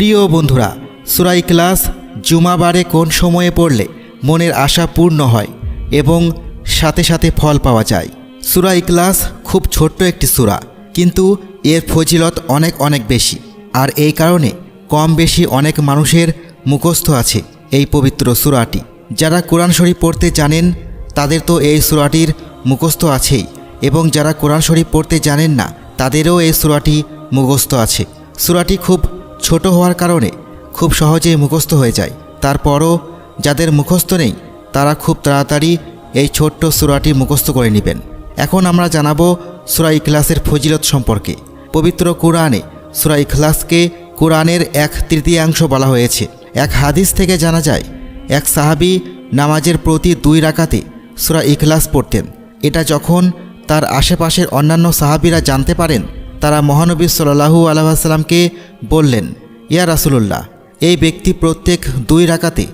প্রিয় বন্ধুরা, সুরাই ক্লাস জুমাবারে কোন সময়ে পড়লে মনের আশা পূর্ণ হয় এবং সাথে সাথে ফল পাওয়া যায়? সুরা ইকলাস খুব ছোট্ট একটি সুরা, কিন্তু এর ফজিলত অনেক অনেক বেশি। আর এই কারণে কম বেশি অনেক মানুষের মুখস্থ আছে এই পবিত্র সুরাটি। যারা কোরআন শরীফ পড়তে জানেন, তাদের তো এই সুরাটির মুখস্থ আছেই। এবং যারা কোরআন শরীফ পড়তে জানেন না, তাদেরও এই সুরাটি মুখস্থ আছে। সুরাটি খুব ছোট হওয়ার কারণে খুব সহজেই মুখস্থ হয়ে যায়। তারপরও যাদের মুখস্থ নেই, তারা খুব তাড়াতাড়ি এই ছোট্ট সুরাটি মুখস্থ করে নেবেন। এখন আমরা জানাব সুরা ইখলাসের ফজিলত সম্পর্কে। পবিত্র কোরআনে সুরা ইখলাসকে কোরআনের এক তৃতীয়াংশ বলা হয়েছে। এক হাদিস থেকে জানা যায়, এক সাহাবি নামাজের প্রতি দুই রাকাতে সুরা ইখলাস পড়তেন। এটা যখন তার আশেপাশের অন্যান্য সাহাবিরা জানতে পারেন তারা মহানবী সাল্লাহু আলহামকে বললেন, ইয়া রাসুলুল্লাহ, এই ব্যক্তি প্রত্যেক দুই রাকাতে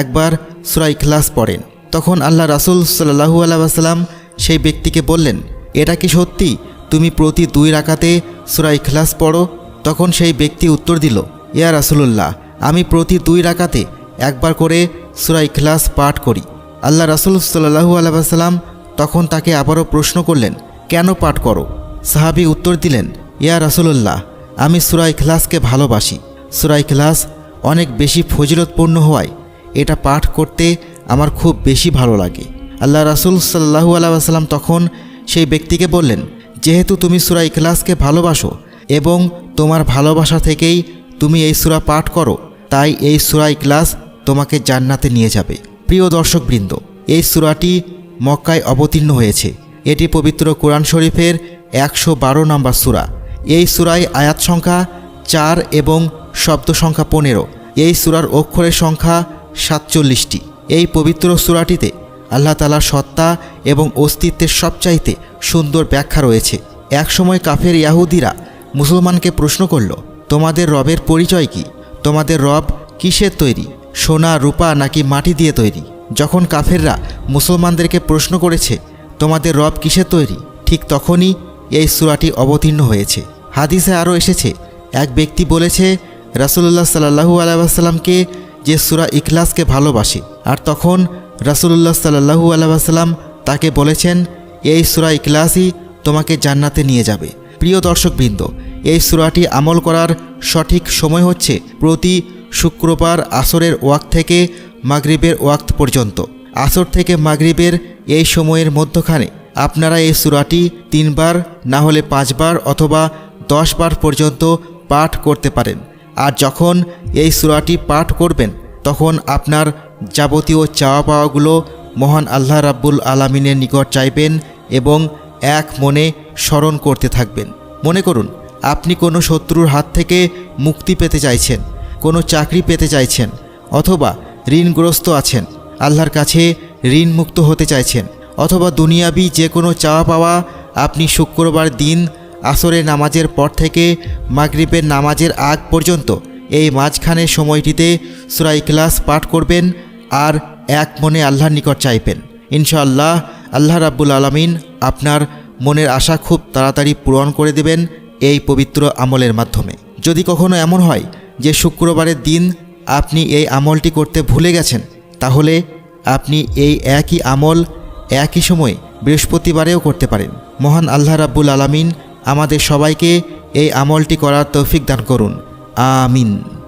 একবার সুরা ইখলাস পড়েন। তখন আল্লাহ রাসুল সাল্লাহু আলাইসাল্লাম সেই ব্যক্তিকে বললেন, এটা কি সত্যি? তুমি প্রতি দুই রাকাতে সুরা ইখলাস পড়ো? তখন সেই ব্যক্তি উত্তর দিল, ইয়া রাসুলুল্লাহ, আমি প্রতি দুই রাকাতে একবার করে সুরা ইখলাস পাঠ করি। আল্লাহ রাসুল সাল্লাহু আলাইসাল্লাম তখন তাকে আবারও প্রশ্ন করলেন, কেন পাঠ করো? সাহাবি উত্তর দিলেন, ইয়া রাসুলুল্লাহ, আমি সুরা ইখলাসকে ভালোবাসি। সুরা ইখলাস অনেক বেশি ফজিলতপূর্ণ হওয়ায় এটা পাঠ করতে আমার খুব বেশি ভালো লাগে। আল্লাহ রাসুল সাল্লাহু আলাইসাল্লাম তখন সেই ব্যক্তিকে বললেন, যেহেতু তুমি সুরা ইখলাসকে ভালোবাসো এবং তোমার ভালোবাসা থেকেই তুমি এই সুরা পাঠ করো, তাই এই সুরা ইখলাস তোমাকে জান্নাতে নিয়ে যাবে। প্রিয় দর্শকবৃন্দ, এই সুরাটি মক্কায় অবতীর্ণ হয়েছে। এটি পবিত্র কোরআন শরীফের একশো বারো নম্বর সুরা। এই সুরায় আয়াত সংখ্যা চার এবং শব্দ সংখ্যা পনেরো। এই সুরার অক্ষরের সংখ্যা সাতচল্লিশটি। এই পবিত্র সুরাটিতে আল্লাহ তালার সত্তা এবং অস্তিত্বের সবচাইতে সুন্দর ব্যাখ্যা রয়েছে। একসময় কাফের ইয়াহুদিরা মুসলমানকে প্রশ্ন করল, তোমাদের রবের পরিচয় কি? তোমাদের রব কিসের তৈরি? সোনা, রূপা নাকি মাটি দিয়ে তৈরি? যখন কাফেররা মুসলমানদেরকে প্রশ্ন করেছে, তোমাদের রব কিসের তৈরি? ঠিক তখনই এই সুরাটি অবতীর্ণ হয়েছে। হাদিসে আরও এসেছে, এক ব্যক্তি বলেছে, রাসুলুল্লাহ সাল্লাহু আলাইসাল্লামকে যে সুরা ইখলাসকে ভালোবাসে, আর তখন রাসুলুল্লাহ সাল্লাহু আলাইসাল্লাম তাকে বলেছেন, এই সুরা ইখলাসই তোমাকে জান্নাতে নিয়ে যাবে। প্রিয় দর্শকবৃন্দ, এই সুরাটি আমল করার সঠিক সময় হচ্ছে প্রতি শুক্রবার আসরের ওয়াক্ত থেকে মাগরিবের ওয়াক্ত পর্যন্ত। আসর থেকে মাগরিবের এই সময়ের মধ্যখানে আপনারা এই সুরাটি তিনবার, না হলে পাঁচবার অথবা দশবার পর্যন্ত পাঠ করতে পারেন। আর যখন এই সুরাটি পাঠ করবেন, তখন আপনার যাবতীয় চাওয়া পাওয়াগুলো মহান আল্লাহ রাব্বুল আলমিনের নিকট চাইবেন এবং এক মনে স্মরণ করতে থাকবেন। মনে করুন, আপনি কোনো শত্রুর হাত থেকে মুক্তি পেতে চাইছেন, কোনো চাকরি পেতে চাইছেন, অথবা ঋণগ্রস্ত আছেন, আল্লাহর কাছে ঋণ মুক্ত হতে চাইছেন। অথবা দুনিয়াবি যে কোনো চাওয়া পাওয়া, আপনি শুক্রবার দিন আসরের নামাজের পর থেকে মাগরিবের নামাজের আগ পর্যন্ত এই মাঝখানের সময়টিতে সুরা ক্লাস পাঠ করবেন আর এক মনে আল্লাহর নিকট চাইবেন। ইনশাআল্লাহ আল্লাহ রাব্বুল আলমিন আপনার মনের আশা খুব তাড়াতাড়ি পূরণ করে দেবেন এই পবিত্র আমলের মাধ্যমে। যদি কখনো এমন হয় যে শুক্রবারের দিন আপনি এই আমলটি করতে ভুলে গেছেন, তাহলে আপনি এই একই আমল একই সময় বৃহস্পতিবারেও করতে পারেন। মহান আল্লাহ রাব্বুল আলামিন আমাদের সবাইকে এই আমলটি করার তৌফিক দান করুন। আমিন।